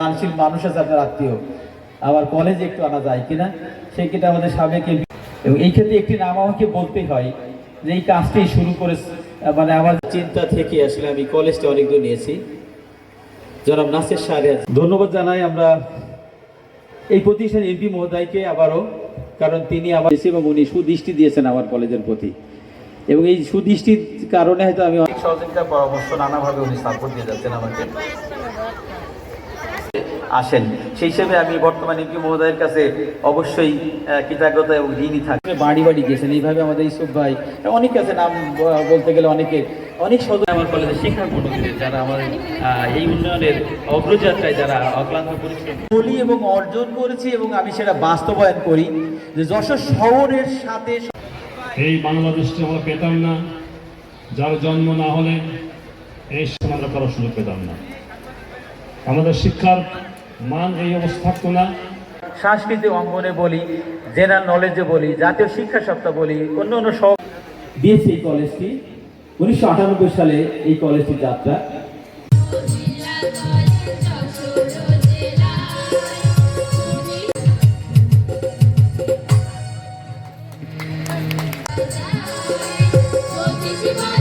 দানশীল মানুষ আছে আপনার আত্মীয়। আবার কলেজে একটু আনা যায় কিনা, সেই ক্ষেত্রে আমাদের সাবেক এবং এই ক্ষেত্রে একটি নাম আমাকে বলতে হয় যে এই কাজটি শুরু করে মানে আমার চিন্তা থেকে আসলে আমি কলেজটা অনেক দূর নিয়েছি। জনাব নাসির সাহেব ধন্যবাদ জানাই আমরা এই প্রতিষ্ঠান এমপি মহোদয়কে আবারও, কারণ তিনি আমার এবং উনি সুদৃষ্টি দিয়েছেন আমার কলেজের প্রতি। এবং এই সুদৃষ্টির কারণে হয়তো আমি অনেক সহযোগিতা পরামর্শ নানাভাবে উনি সাপোর্ট দিয়ে যাচ্ছেন আমাকে। আসেন। সেই হিসেবে আমি বর্তমানে এমপি মহোদয়ের কাছে অবশ্যই কৃতজ্ঞতা এবং ঋণী থাকবে বাড়ি বাড়ি গেছেন এইভাবে আমাদের ইসুফ ভাই অনেকে আছে নাম বলতে গেলে অনেকে অনেক সদস্য আমার কলেজের শিক্ষা কর্মীদের যারা আমার এই উন্নয়নের অগ্রযাত্রায় যারা অক্লান্ত পরিশ্রম বলি এবং অর্জন করেছি এবং আমি সেটা বাস্তবায়ন করি যে যশোর শহরের সাথে এই বাংলাদেশটি আমরা পেতাম না যার জন্ম না হলে এই সময় আমরা করার সুযোগ পেতাম না। আমাদের শিক্ষার মান এই অবস্থাপনা সাংস্কৃতিক অঙ্গনে বলি জেনারেল নলেজে বলি জাতীয় শিক্ষা সপ্তাহ বলি অন্য অন্য সব দিয়েছে এই কলেজটি উনিশশো আটানব্বই সালে এই কলেজটি যাত্রা Thank you.